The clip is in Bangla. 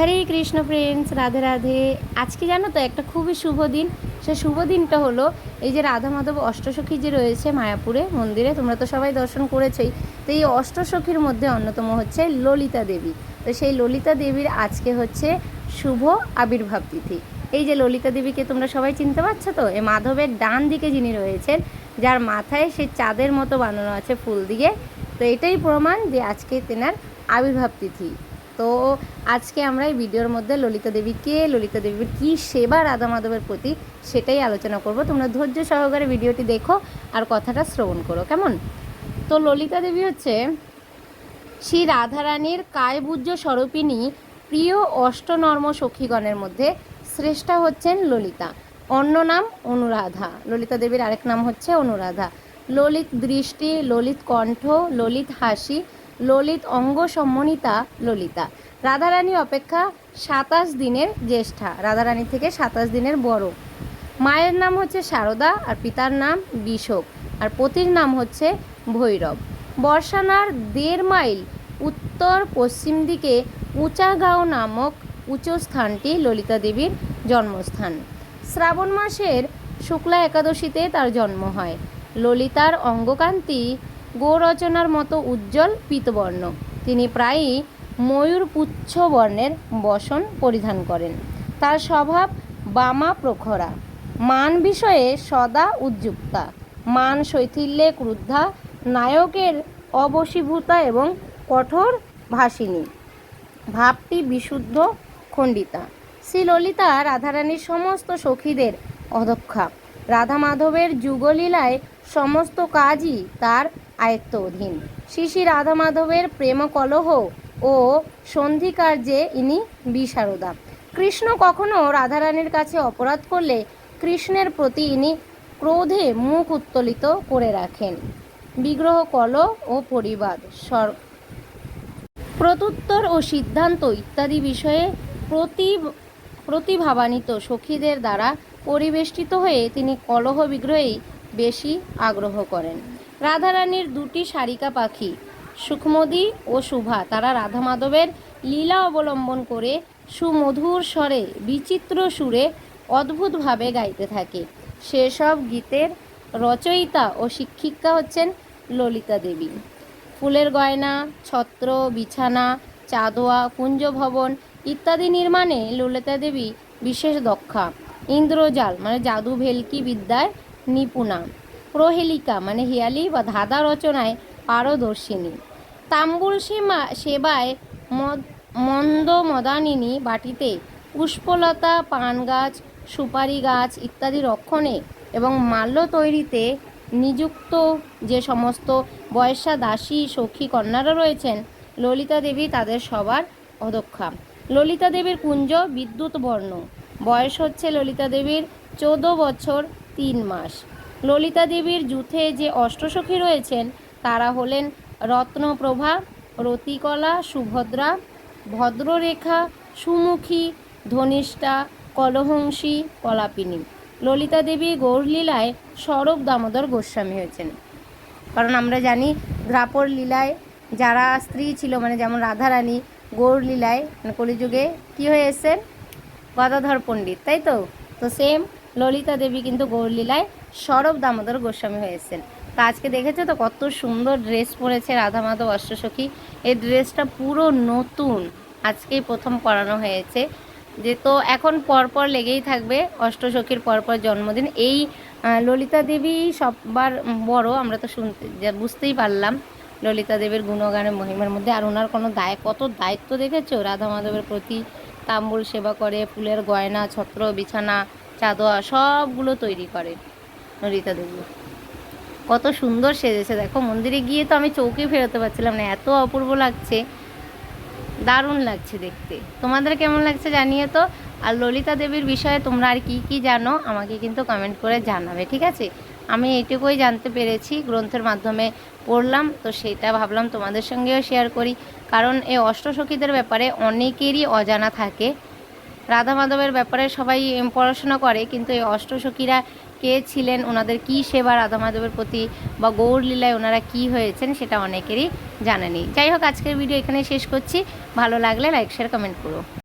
হরে কৃষ্ণ ফ্রেন্ডস রাধে রাধে। আজকে জানো তো একটা খুবই শুভ দিন। সে শুভ দিনটা হলো এই যে রাধা মাধব অষ্টসখী যে রয়েছে মায়াপুরে মন্দিরে, তোমরা তো সবাই দর্শন করেছই। তো এই অষ্টসখীর মধ্যে অন্যতম হচ্ছে ললিতা দেবী। তো সেই ললিতা দেবীর আজকে হচ্ছে শুভ আবির্ভাব তিথি। এই যে ললিতা দেবীকে তোমরা সবাই চিনতে পারছ তো? এই মাধবের ডান দিকে যিনি রয়েছেন, যার মাথায় সে চাঁদের মতো বানানো আছে ফুল দিয়ে। তো এটাই প্রমাণ যে আজকে তেনার আবির্ভাব তিথি। তো আজকে আমরা এই ভিডিওর মধ্যে ললিতা দেবীকে, ললিতা দেবীর কী সেবা রাধা মাধবের প্রতি সেটাই আলোচনা করব। তোমরা ধৈর্য সহকারে ভিডিওটি দেখো আর কথাটা শ্রবণ করো, কেমন? তো ললিতা দেবী হচ্ছে শ্রী রাধারানীর কায়বুজ্য স্বরূপিণী প্রিয় অষ্টনর্ম সখীগণের মধ্যে শ্রেষ্ঠা হচ্ছেন ললিতা। অন্য নাম অনুরাধা। ললিতা দেবীর আরেক নাম হচ্ছে অনুরাধা। ললিত দৃষ্টি, ললিত কণ্ঠ, ললিত হাসি ললিত অঙ্গ সম্মনিতা ললিতা। রাধারানী অপেক্ষা সাতাশ দিনের জ্যেষ্ঠা। রাধারানী থেকে সাতাশ দিনের বড়। মায়ের নাম হচ্ছে সারদা আর পিতার নাম বিশোক আর পতির নাম হচ্ছে ভৈরব। বর্ষানার দেড় মাইল উত্তর পশ্চিম দিকে উঁচাগাঁও নামক উঁচু স্থানটি ললিতা দেবীর জন্মস্থান। শ্রাবণ মাসের শুক্লা একাদশীতে তার জন্ম হয়। ললিতার অঙ্গকান্তি গোরচনার মতো উজ্জ্বল পীতবর্ণ। তিনি প্রায়ই ময়ূর পুচ্ছ বর্ণের বসন পরিধান করেন। তার স্বভাব বামা প্রখরা। মান বিষয়ে সদা উদ্যুক্তা। মান শৈথিল্যে ক্রুদ্ধা, নায়কের অবশীভূতা এবং কঠোর ভাসিনী। ভাবটি বিশুদ্ধ, খণ্ডিতা। শ্রী ললিতা রাধারানীর সমস্ত সখীদের অধ্যক্ষা রাধা মাধবের যুগলীলায় সমস্ত কাজই তার আয়ত্ত অধীন শ্রী রাধা মাধবের প্রেম কলহ ও সন্ধি কার্যে ইনি বিশারদা। কৃষ্ণ কখনো রাধারানীর কাছে অপরাধ করলে কৃষ্ণের প্রতি ইনি ক্রোধে মুখ উত্তোলিত করে রাখেন। বিগ্রহ কল ও পরিবাদ সর প্রত্যুত্তর ও সিদ্ধান্ত ইত্যাদি বিষয়ে প্রতি প্রতিভাবান্বিত সখীদের দ্বারা পরিবেষ্টিত হয়ে তিনি কলহ বিগ্রহেই বেশি আগ্রহ করেন। রাধারানীর দুটি শারিকা পাখি সুখমদী ও শুভা, তারা রাধা মাধবের লীলা অবলম্বন করে সুমধুর স্বরে, বিচিত্র সুরে অদ্ভুতভাবে গাইতে থাকে। সেসব গীতের রচয়িতা ও শিক্ষিকা হচ্ছেন ললিতা দেবী। ফুলের গয়না, ছত্র, বিছানা, চাঁদোয়া, কুঞ্জভবন ইত্যাদি নির্মাণে ললিতা দেবী বিশেষ দক্ষা। ইন্দ্রজাল মানে জাদু ভেলকি বিদ্যায় নিপুণা, প্রহেলিকা মানে হিয়ালি বা ধাঁধা রচনায় পারদর্শিনী। তাম্বুল সেমা, সেবায় মদ, মন্দ মদানিনী বাটিতে পুষ্পলতা পান গাছ সুপারি গাছ ইত্যাদি রক্ষণে এবং মাল্য তৈরিতে নিযুক্ত যে সমস্ত বয়সা দাসী সখী কন্যারা রয়েছেন, ললিতা দেবী তাদের সবার অধ্যক্ষা ললিতা দেবীর কুঞ্জ বিদ্যুৎ বর্ণ। বয়স হচ্ছে ললিতা দেবীর চৌদ্দ বছর তিন মাস। ললিতা দেবীর যুথে যে অষ্টসখী রয়েছেন, তারা হলেন রত্নপ্রভা, রতিকলা, সুভদ্রা, ভদ্ররেখা, সুমুখী, ধনিষ্ঠা, কলহংসী কলাপিনী ললিতা দেবী গৌরলীলায় স্বরূপ দামোদর গোস্বামী হয়েছেন। কারণ আমরা জানি, দ্রাপর লীলায় যারা স্ত্রী ছিল মানে যেমন রাধারানী, গৌরলীলায় মানে কলিযুগে কী হয়ে এসেছেন? গদাধর পণ্ডিত, তাই তো? তো সেম ললিতা দেবী কিন্তু গৌর লীলায় সরব দামোদর গোস্বামী হয়েছেন। তো আজকে দেখেছ তো? কত সুন্দর ড্রেস পরেছে রাধা মাধব অষ্টসখী। এই ড্রেসটা পুরো নতুন আজকেই প্রথম পরানো হয়েছে। যে তো এখন পরপর লেগেই থাকবে, অষ্টসখীর পরপর জন্মদিন। এই ললিতা দেবী সববার বড়, আমরা তো শুনতে বুঝতেই পারলাম ললিতা দেবীর গুণগানের মহিমার মধ্যে। আর ওনার কোনো দায়, কত দায়িত্ব দেখেছ? রাধা মাধবের প্রতি তাম্বুল সেবা করে, ফুলের গয়না, ছত্র, বিছানা চাদোয়া সবগুলো তৈরি করে ললিতা দেবী। কত সুন্দর সেজেছে, দেখো, মন্দিরে গিয়ে তো আমি চৌকে ফেরোতে পারছিলাম না, এত অপূর্ব লাগছে, দারুণ লাগছে দেখতে। তোমাদের কেমন লাগছে জানিয়ে তো, আর ললিতা দেবীর বিষয়ে তোমরা আর কি কি জানো, আমাকে কিন্তু কমেন্ট করে জানাবে, ঠিক আছে? আমি এটুকুই জানতে পেরেছি, গ্রন্থের মাধ্যমে পড়লাম, তো সেটা ভাবলাম তোমাদের সঙ্গেও শেয়ার করি, কারণ এই অষ্টসখীদের ব্যাপারে অনেকেরই অজানা থাকে রাধা মাধবের ব্যাপারে সবাই পড়াশোনা করে, কিন্তু এই অষ্টসখীরা কে ছিলেন, ওনাদের কি সেবা রাধা মাধবের প্রতি বা গৌর লীলায় ওনারা কি হয়েছেন সেটা অনেকেরই জানা নেই। যাই হোক, আজকের ভিডিও এখানে শেষ করছি। ভালো লাগলে লাইক শেয়ার কমেন্ট করো।